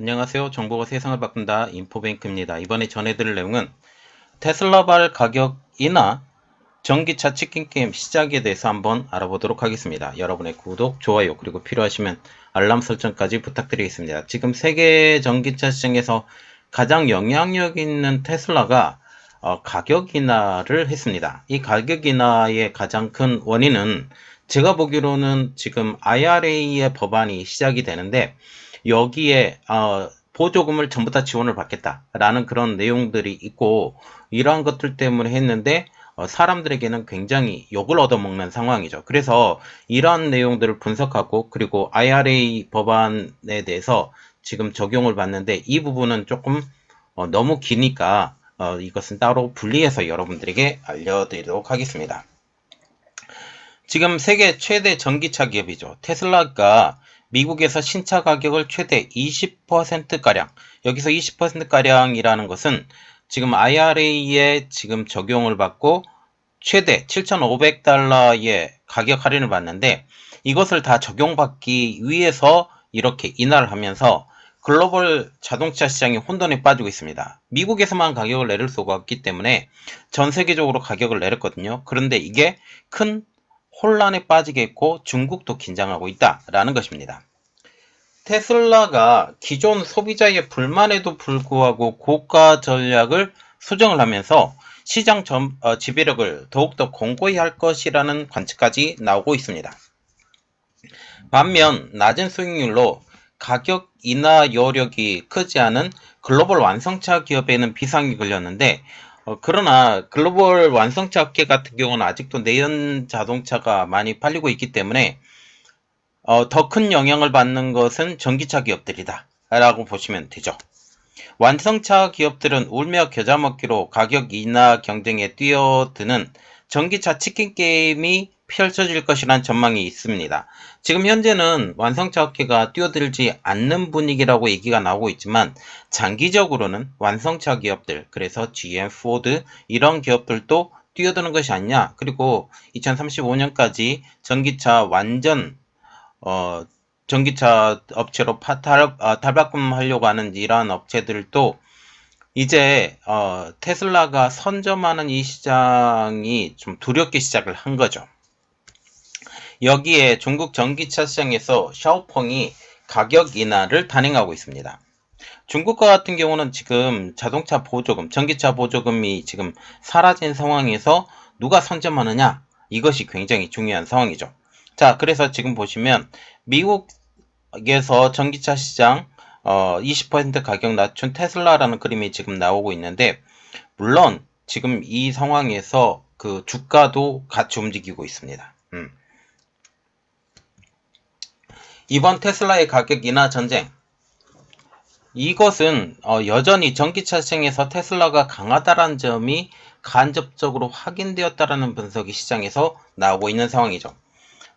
안녕하세요. 정보가 세상을 바꾼다 인포뱅크입니다. 이번에 전해드릴 내용은 테슬라발 가격이나 전기차 치킨 게임 시작에 대해서 한번 알아보도록 하겠습니다. 여러분의 구독, 좋아요, 그리고 필요하시면 알람 설정까지 부탁드리겠습니다. 지금 세계 전기차 시장에서 가장 영향력 있는 테슬라가 어, 가격 인하를 했습니다. 이 가격 인하의 가장 큰 원인은 제가 보기로는 지금 IRA의 법안이 시작이 되는데 여기에 어, 보조금을 전부 다 지원을 받겠다라는 그런 내용들이 있고 이러한 것들 때문에 했는데 어, 사람들에게는 굉장히 욕을 얻어먹는 상황이죠. 그래서 이러한 내용들을 분석하고 그리고 IRA 법안에 대해서 지금 적용을 받는데 이 부분은 조금 어, 너무 기니까 어, 이것은 따로 분리해서 여러분들에게 알려드리도록 하겠습니다. 지금 세계 최대 전기차 기업이죠. 테슬라가 미국에서 신차 가격을 최대 20%가량, 여기서 20%가량이라는 것은 지금 IRA에 지금 적용을 받고 최대 7,500달러의 가격 할인을 받는데 이것을 다 적용받기 위해서 이렇게 인하를 하면서 글로벌 자동차 시장이 혼돈에 빠지고 있습니다. 미국에서만 가격을 내릴 수가 없기 때문에 전 세계적으로 가격을 내렸거든요. 그런데 이게 큰 혼란에 빠지겠고 중국도 긴장하고 있다라는 것입니다. 테슬라가 기존 소비자의 불만에도 불구하고 고가 전략을 수정을 하면서 시장 점, 어, 지배력을 더욱더 공고히 할 것이라는 관측까지 나오고 있습니다. 반면 낮은 수익률로 가격 인하 여력이 크지 않은 글로벌 완성차 기업에는 비상이 걸렸는데 어, 그러나 글로벌 완성차 업계 같은 경우는 아직도 내연 자동차가 많이 팔리고 있기 때문에 어, 더 큰 영향을 받는 것은 전기차 기업들이다 라고 보시면 되죠. 완성차 기업들은 울며 겨자 먹기로 가격 인하 경쟁에 뛰어드는 전기차 치킨 게임이 펼쳐질 것이란 전망이 있습니다. 지금 현재는 완성차 업계가 뛰어들지 않는 분위기라고 얘기가 나오고 있지만 장기적으로는 완성차 기업들, 그래서 GM, 포드 이런 기업들도 뛰어드는 것이 아니냐. 그리고 2035년까지 전기차 완전 어, 전기차 업체로 파, 탈, 어, 탈바꿈하려고 하는 이러한 업체들도 이제 어, 테슬라가 선점하는 이 시장이 좀 두렵게 시작을 한 거죠. 여기에 중국 전기차 시장에서 샤오펑이 가격 인하를 단행하고 있습니다. 중국과 같은 경우는 지금 자동차 보조금, 전기차 보조금이 지금 사라진 상황에서 누가 선점하느냐 이것이 굉장히 중요한 상황이죠. 자, 그래서 지금 보시면 미국에서 전기차 시장 어, 20% 가격 낮춘 테슬라라는 그림이 지금 나오고 있는데 물론 지금 이 상황에서 그 주가도 같이 움직이고 있습니다. 음. 이번 테슬라의 가격 인하 전쟁 이것은 어, 여전히 전기차 시장에서 테슬라가 강하다는 점이 간접적으로 확인되었다라는 분석이 시장에서 나오고 있는 상황이죠.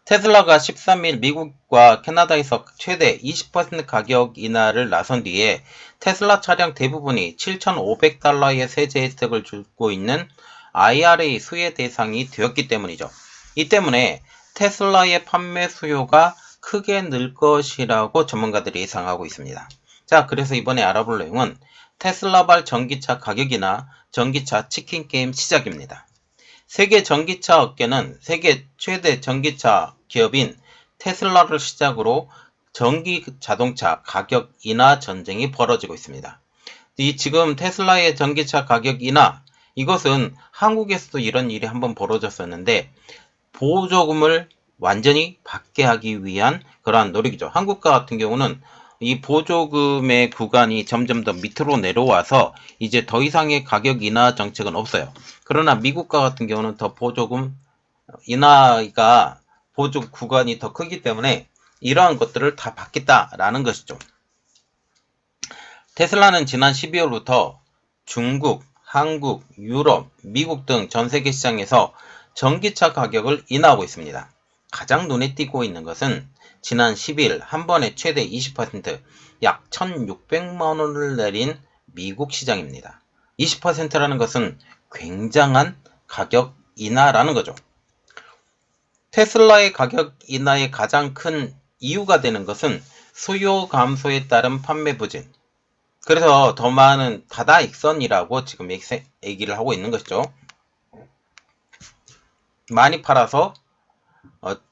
테슬라가 13일 미국과 캐나다에서 최대 20% 가격 인하를 나선 뒤에 테슬라 차량 대부분이 7,500달러의 세제 혜택을 주고 있는 IRA 수혜 대상이 되었기 때문이죠. 이 때문에 테슬라의 판매 수요가 크게 늘 것이라고 전문가들이 예상하고 있습니다. 자, 그래서 이번에 알아볼 내용은 테슬라발 전기차 가격이나 전기차 치킨 게임 시작입니다. 세계 전기차 업계는 세계 최대 전기차 기업인 테슬라를 시작으로 전기 자동차 가격 인하 전쟁이 벌어지고 있습니다. 이 지금 테슬라의 전기차 가격 인하 이것은 한국에서도 이런 일이 한번 벌어졌었는데 보조금을 완전히 받게 하기 위한 그러한 노력이죠. 한국과 같은 경우는 이 보조금의 구간이 점점 더 밑으로 내려와서 이제 더 이상의 가격 인하 정책은 없어요. 그러나 미국과 같은 경우는 더 보조금 인하가 보조 구간이 더 크기 때문에 이러한 것들을 다 받겠다라는 것이죠. 테슬라는 지난 12월부터 중국, 한국, 유럽, 미국 등 전 세계 시장에서 전기차 가격을 인하하고 있습니다. 가장 눈에 띄고 있는 것은 지난 10일 한 번에 최대 20%약 1,600만 원을 내린 미국 시장입니다. 20%라는 것은 굉장한 가격 인하라는 거죠. 테슬라의 가격 인하의 가장 큰 이유가 되는 것은 수요 감소에 따른 판매 부진. 그래서 더 많은 다다익선이라고 지금 얘기- 얘기를 하고 있는 것이죠. 많이 팔아서 어,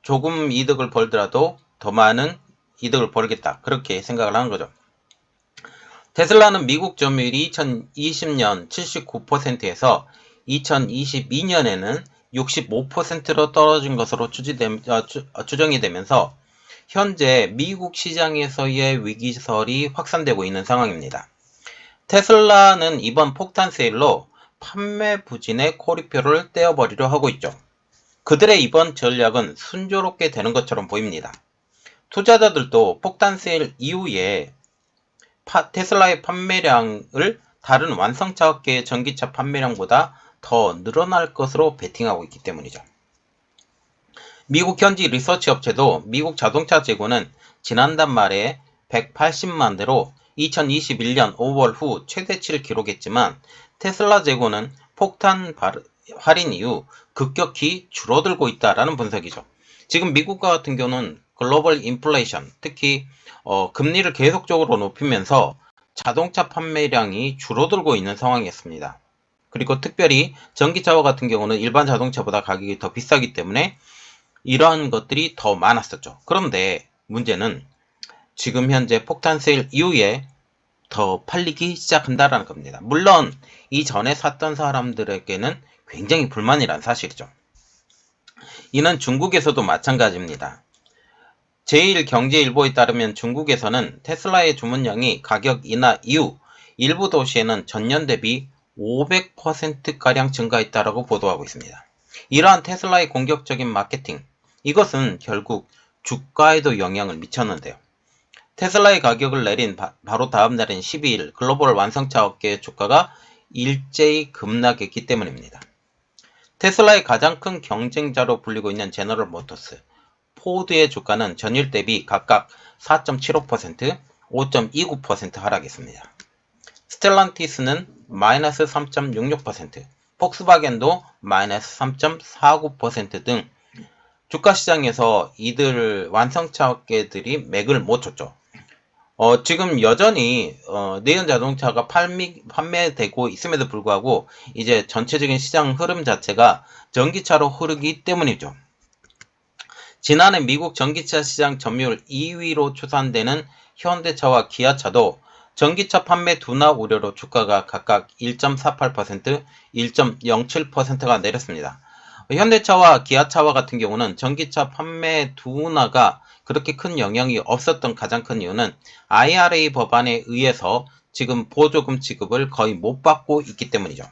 조금 이득을 벌더라도 더 많은 이득을 벌겠다. 그렇게 생각을 하는 거죠. 테슬라는 미국 점유율이 2020년 79%에서 2022년에는 65%로 떨어진 것으로 추지됨, 어, 추, 어, 추정이 되면서 현재 미국 시장에서의 위기설이 확산되고 있는 상황입니다. 테슬라는 이번 폭탄 세일로 판매 부진의 코리표를 떼어버리려 하고 있죠. 그들의 이번 전략은 순조롭게 되는 것처럼 보입니다. 투자자들도 폭탄 세일 이후에 파- 테슬라의 판매량을 다른 완성차 업계의 전기차 판매량보다 더 늘어날 것으로 베팅하고 있기 때문이죠. 미국 현지 리서치 업체도 미국 자동차 재고는 지난달 말에 180만 대로 2021년 5월 후 최대치를 기록했지만 테슬라 재고는 폭탄 발- 할인 이후 급격히 줄어들고 있다라는 분석이죠. 지금 미국과 같은 경우는 글로벌 인플레이션, 특히 어, 금리를 계속적으로 높이면서 자동차 판매량이 줄어들고 있는 상황이었습니다. 그리고 특별히 전기차와 같은 경우는 일반 자동차보다 가격이 더 비싸기 때문에 이러한 것들이 더 많았었죠. 그런데 문제는 지금 현재 폭탄 세일 이후에 더 팔리기 시작한다라는 겁니다. 물론 이전에 샀던 사람들에게는 굉장히 불만이란 사실이죠. 이는 중국에서도 마찬가지입니다. 제1경제일보에 따르면 중국에서는 테슬라의 주문량이 가격 인하 이후 일부 도시에는 전년 대비 500%가량 증가했다라고 보도하고 있습니다. 이러한 테슬라의 공격적인 마케팅, 이것은 결국 주가에도 영향을 미쳤는데요. 테슬라의 가격을 내린 바, 로 다음 날인 12일 글로벌 완성차 업계의 주가가 일제히 급락했기 때문입니다. 테슬라의 가장 큰 경쟁자로 불리고 있는 제너럴 모터스, 포드의 주가는 전일 대비 각각 4.75%, 5.29% 하락했습니다. 스텔란티스는 마이너스 3.66%, 폭스바겐도 마이너스 3.49%등 주가 시장에서 이들 완성차 업계들이 맥을 못 쳤죠. 어, 지금 여전히 어, 내연 자동차가 판미, 판매되고 있음에도 불구하고 이제 전체적인 시장 흐름 자체가 전기차로 흐르기 때문이죠. 지난해 미국 전기차 시장 점유율 2위로 추산되는 현대차와 기아차도 전기차 판매 둔화 우려로 주가가 각각 1.48%, 1.07%가 내렸습니다. 현대차와 기아차와 같은 경우는 전기차 판매 둔화가 그렇게 큰 영향이 없었던 가장 큰 이유는 IRA 법안에 의해서 지금 보조금 지급을 거의 못 받고 있기 때문이죠.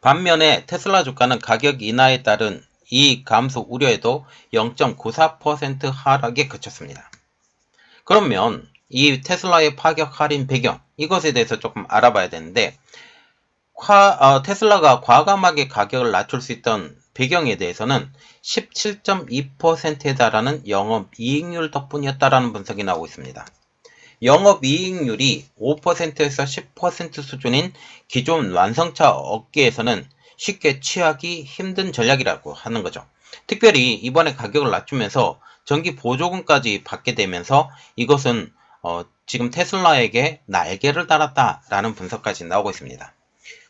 반면에 테슬라 주가는 가격 인하에 따른 이익 감소 우려에도 0.94% 하락에 그쳤습니다. 그러면 이 테슬라의 파격 할인 배경 이것에 대해서 조금 알아봐야 되는데 과- 어, 테슬라가 과감하게 가격을 낮출 수 있던 배경에 대해서는 17.2%에 달하는 영업이익률 덕분이었다라는 분석이 나오고 있습니다. 영업이익률이 5%에서 10% 수준인 기존 완성차 업계에서는 쉽게 취하기 힘든 전략이라고 하는 거죠. 특별히 이번에 가격을 낮추면서 전기 보조금까지 받게 되면서 이것은 어, 지금 테슬라에게 날개를 달았다라는 분석까지 나오고 있습니다.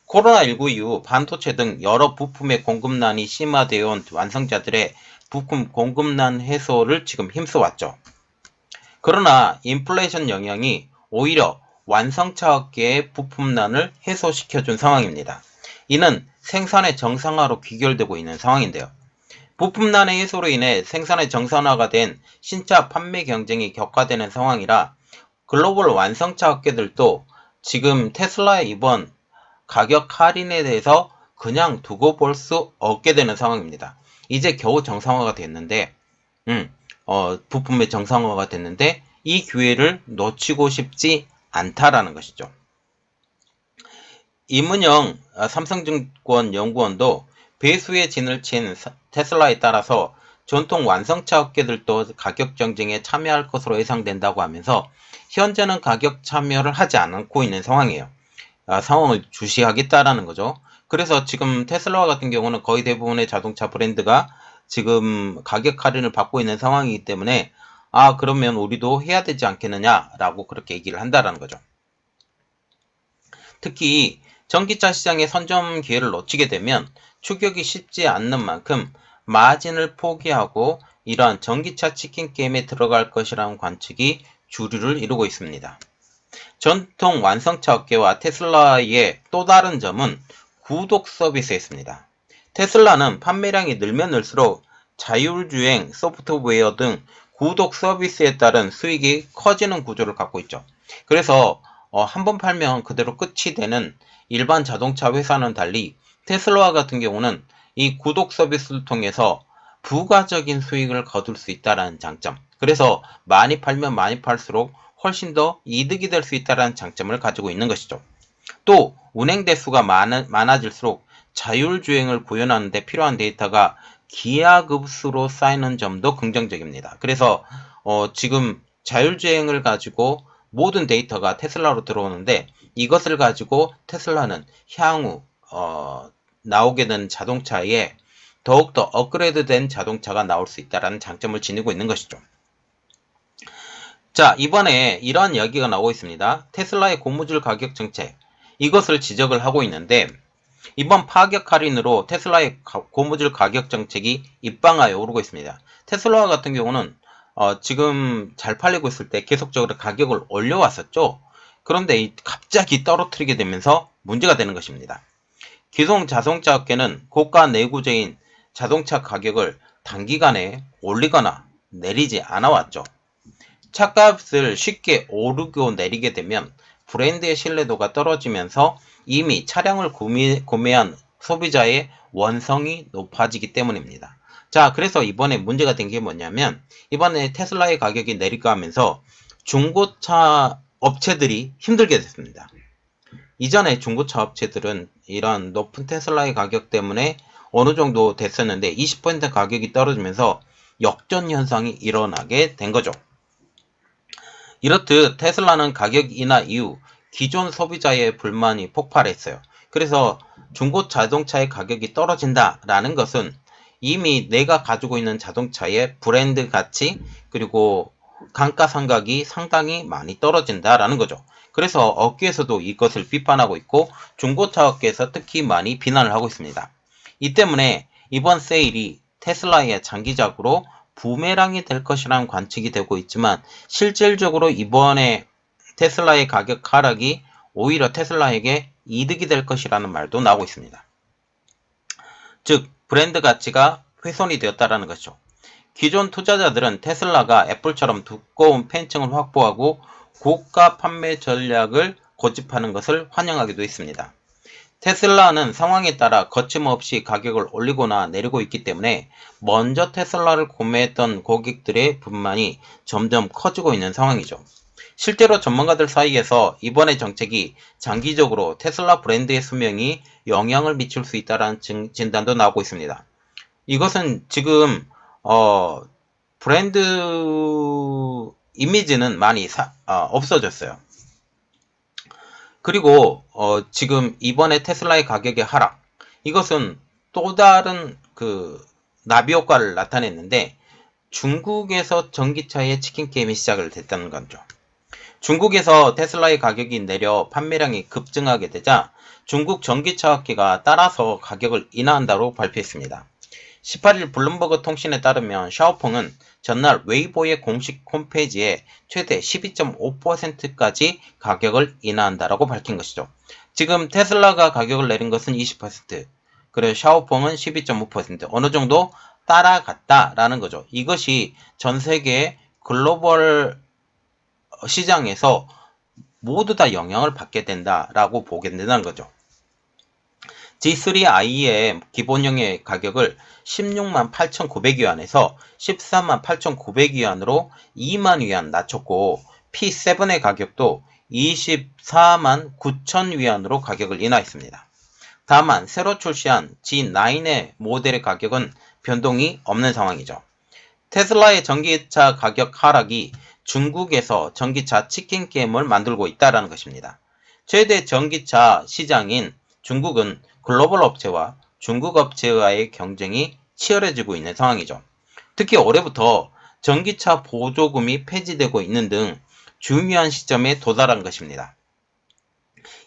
코로나19 이후 반도체 등 여러 부품의 공급난이 심화되어 온 완성자들의 부품 공급난 해소를 지금 힘써왔죠. 그러나 인플레이션 영향이 오히려 완성차 업계의 부품난을 해소시켜준 상황입니다. 이는 생산의 정상화로 귀결되고 있는 상황인데요. 부품난의 해소로 인해 생산의 정상화가 된 신차 판매 경쟁이 격화되는 상황이라 글로벌 완성차 업계들도 지금 테슬라의 이번 가격 할인에 대해서 그냥 두고 볼 수 없게 되는 상황입니다. 이제 겨우 정상화가 됐는데, 음, 어, 부품의 정상화가 됐는데, 이 기회를 놓치고 싶지 않다라는 것이죠. 임은영 아, 삼성증권 연구원도 배수의 진을 친 사- 테슬라에 따라서 전통 완성차 업계들도 가격 경쟁에 참여할 것으로 예상된다고 하면서 현재는 가격 참여를 하지 않고 있는 상황이에요. 아, 상황을 주시하겠다라는 거죠. 그래서 지금 테슬라와 같은 경우는 거의 대부분의 자동차 브랜드가 지금 가격 할인을 받고 있는 상황이기 때문에 아, 그러면 우리도 해야 되지 않겠느냐라고 그렇게 얘기를 한다라는 거죠. 특히 전기차 시장의 선점 기회를 놓치게 되면 추격이 쉽지 않는 만큼 마진을 포기하고 이러한 전기차 치킨 게임에 들어갈 것이라는 관측이 주류를 이루고 있습니다. 전통 완성차 업계와 테슬라의 또 다른 점은 구독 서비스에 있습니다. 테슬라는 판매량이 늘면 늘수록 자율주행 소프트웨어 등 구독 서비스에 따른 수익이 커지는 구조를 갖고 있죠. 그래서 어, 한 번 팔면 그대로 끝이 되는 일반 자동차 회사는 달리 테슬라 같은 경우는 이 구독 서비스를 통해서 부가적인 수익을 거둘 수 있다는 장점. 그래서 많이 팔면 많이 팔수록 훨씬 더 이득이 될 수 있다는 장점을 가지고 있는 것이죠. 또 운행 대수가 많아, 많아 질수록 자율주행을 구현하는 데 필요한 데이터가 기하급수로 쌓이는 점도 긍정적입니다. 그래서 어, 지금 자율주행을 가지고 모든 데이터가 테슬라로 들어오는데 이것을 가지고 테슬라는 향후 어, 나오게 된 자동차에 더욱더 업그레이드된 자동차가 나올 수 있다는 장점을 지니고 있는 것이죠. 자, 이번에 이러한 이야기가 나오고 있습니다. 테슬라의 고무줄 가격 정책. 이것을 지적을 하고 있는데, 이번 파격 할인으로 테슬라의 가- 고무줄 가격 정책이 입방하여 오르고 있습니다. 테슬라 같은 경우는 어, 지금 잘 팔리고 있을 때 계속적으로 가격을 올려왔었죠. 그런데 이- 갑자기 떨어뜨리게 되면서 문제가 되는 것입니다. 기존 자동차 업계는 고가 내구재인 자동차 가격을 단기간에 올리거나 내리지 않아 왔죠. 차값을 쉽게 오르고 내리게 되면 브랜드의 신뢰도가 떨어지면서 이미 차량을 구매, 구매한 소비자의 원성이 높아지기 때문입니다. 자, 그래서 이번에 문제가 된 게 뭐냐면 이번에 테슬라의 가격이 내릴까 하면서 중고차 업체들이 힘들게 됐습니다. 이전에 중고차 업체들은 이런 높은 테슬라의 가격 때문에 어느 정도 됐었는데 20% 가격이 떨어지면서 역전 현상이 일어나게 된 거죠. 이렇듯 테슬라는 가격 인하 이후 기존 소비자의 불만이 폭발했어요. 그래서 중고 자동차의 가격이 떨어진다라는 것은 이미 내가 가지고 있는 자동차의 브랜드 가치 그리고 감가상각이 상당히 많이 떨어진다라는 거죠. 그래서 업계에서도 이것을 비판하고 있고 중고차 업계에서 특히 많이 비난을 하고 있습니다. 이 때문에 이번 세일이 테슬라의 장기적으로 부메랑이 될 것이라는 관측이 되고 있지만 실질적으로 이번에 테슬라의 가격 하락이 오히려 테슬라에게 이득이 될 것이라는 말도 나오고 있습니다. 즉 브랜드 가치가 훼손이 되었다라는 것이죠. 기존 투자자들은 테슬라가 애플처럼 두꺼운 팬층을 확보하고 고가 판매 전략을 고집하는 것을 환영하기도 했습니다. 테슬라는 상황에 따라 거침없이 가격을 올리거나 내리고 있기 때문에 먼저 테슬라를 구매했던 고객들의 불만이 점점 커지고 있는 상황이죠. 실제로 전문가들 사이에서 이번의 정책이 장기적으로 테슬라 브랜드의 수명이 영향을 미칠 수 있다는 진단도 나오고 있습니다. 이것은 지금 어, 브랜드 이미지는 많이 사- 어, 없어졌어요. 그리고 어, 지금 이번에 테슬라의 가격의 하락 이것은 또 다른 그 나비 효과를 나타냈는데 중국에서 전기차의 치킨 게임이 시작을 됐다는 거죠. 중국에서 테슬라의 가격이 내려 판매량이 급증하게 되자 중국 전기차 업계가 따라서 가격을 인하한다고 발표했습니다. 18일 블룸버그 통신에 따르면 샤오펑은 전날 웨이보의 공식 홈페이지에 최대 12.5%까지 가격을 인하한다라고 밝힌 것이죠. 지금 테슬라가 가격을 내린 것은 20%, 그리고 샤오펑은 12.5% 어느 정도 따라갔다라는 거죠. 이것이 전 세계 글로벌 시장에서 모두 다 영향을 받게 된다라고 보게 된다는 거죠. G3i의 기본형의 가격을 16만 8,900위안에서 13만 8,900위안으로 2만 위안 낮췄고 P7의 가격도 24만 9,000위안으로 가격을 인하했습니다. 다만 새로 출시한 G9의 모델의 가격은 변동이 없는 상황이죠. 테슬라의 전기차 가격 하락이 중국에서 전기차 치킨 게임을 만들고 있다는 것입니다. 최대 전기차 시장인 중국은 글로벌 업체와 중국 업체와의 경쟁이 치열해지고 있는 상황이죠. 특히 올해부터 전기차 보조금이 폐지되고 있는 등 중요한 시점에 도달한 것입니다.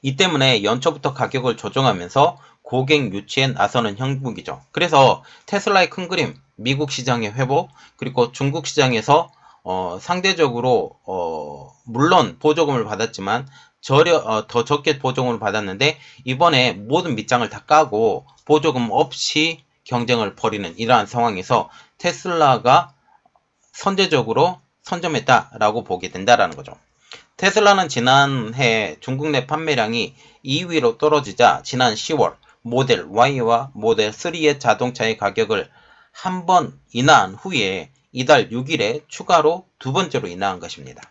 이 때문에 연초부터 가격을 조정하면서 고객 유치에 나서는 형국이죠. 그래서 테슬라의 큰 그림, 미국 시장의 회복, 그리고 중국 시장에서 어, 상대적으로 어, 물론 보조금을 받았지만 저려 어, 더 적게 보조금을 받았는데 이번에 모든 밑장을 다 까고 보조금 없이 경쟁을 벌이는 이러한 상황에서 테슬라가 선제적으로 선점했다라고 보게 된다라는 거죠. 테슬라는 지난해 중국 내 판매량이 2위로 떨어지자 지난 10월 모델 Y와 모델 3의 자동차의 가격을 한 번 인하한 후에 이달 6일에 추가로 두 번째로 인하한 것입니다.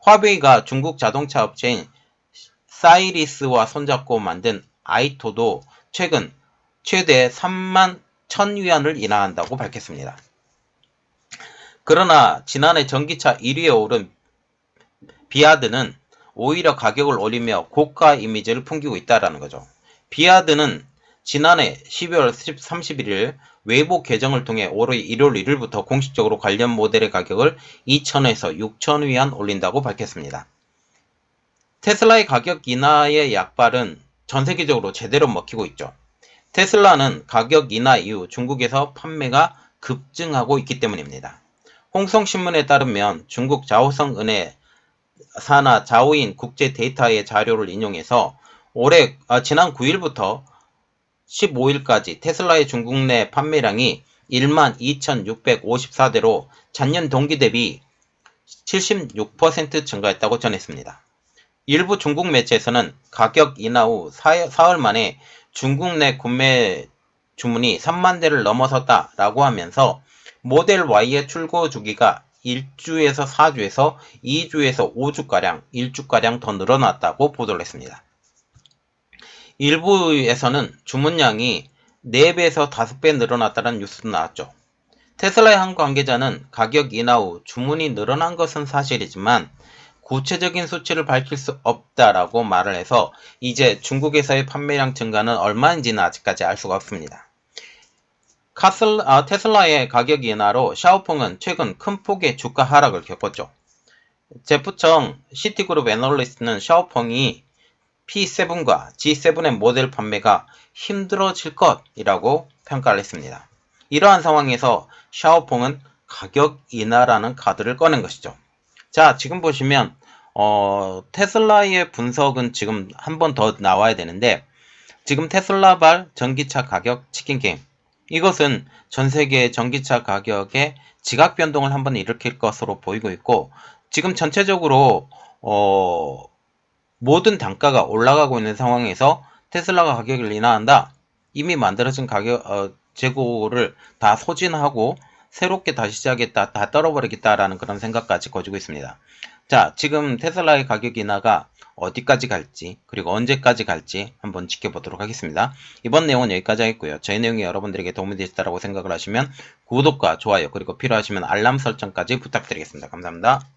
화웨이가 중국 자동차 업체인 사이리스와 손잡고 만든 아이토도 최근 최대 3만 1000위안을 인하한다고 밝혔습니다. 그러나 지난해 전기차 1위에 오른 비아드는 오히려 가격을 올리며 고가 이미지를 풍기고 있다는 거죠. 비아드는 지난해 12월 31일 외부 계정을 통해 올해 1월 1일부터 공식적으로 관련 모델의 가격을 2,000에서 6,000위안 올린다고 밝혔습니다. 테슬라의 가격 인하의 약발은 전 세계적으로 제대로 먹히고 있죠. 테슬라는 가격 인하 이후 중국에서 판매가 급증하고 있기 때문입니다. 홍성신문에 따르면 중국 자오성은혜 산하 자오인 국제 데이터의 자료를 인용해서 올해 아, 지난 9일부터 15일까지 테슬라의 중국 내 판매량이 12,654대로 전년 동기 대비 76% 증가했다고 전했습니다. 일부 중국 매체에서는 가격 인하 후 사흘 만에 중국 내 구매 주문이 3만 대를 넘어섰다라고 하면서 모델 Y의 출고 주기가 1주에서 4주에서 2주에서 5주가량, 1주가량 더 늘어났다고 보도를 했습니다. 일부에서는 주문량이 4배에서 5배 늘어났다는 뉴스도 나왔죠. 테슬라의 한 관계자는 가격 인하 후 주문이 늘어난 것은 사실이지만 구체적인 수치를 밝힐 수 없다라고 말을 해서 이제 중국에서의 판매량 증가는 얼마인지는 아직까지 알 수가 없습니다. 카슬, 아, 테슬라의 가격 인하로 샤오펑은 최근 큰 폭의 주가 하락을 겪었죠. 제프청 시티그룹 애널리스트는 샤오펑이 P7과 G7의 모델 판매가 힘들어질 것이라고 평가를 했습니다. 이러한 상황에서 샤오펑은 가격 인하라는 카드를 꺼낸 것이죠. 자, 지금 보시면 어, 테슬라의 분석은 지금 한 번 더 나와야 되는데 지금 테슬라발 전기차 가격 치킨 게임 이것은 전 세계 전기차 가격의 지각 변동을 한번 일으킬 것으로 보이고 있고 지금 전체적으로 어, 모든 단가가 올라가고 있는 상황에서 테슬라가 가격을 인하한다. 이미 만들어진 가격 어, 재고를 다 소진하고 새롭게 다시 시작했다, 다 떨어버리겠다라는 그런 생각까지 거지고 있습니다. 자, 지금 테슬라의 가격 인하가 어디까지 갈지 그리고 언제까지 갈지 한번 지켜보도록 하겠습니다. 이번 내용은 여기까지 하겠고요. 저희 내용이 여러분들에게 도움이 되셨다고 생각을 하시면 구독과 좋아요 그리고 필요하시면 알람 설정까지 부탁드리겠습니다. 감사합니다.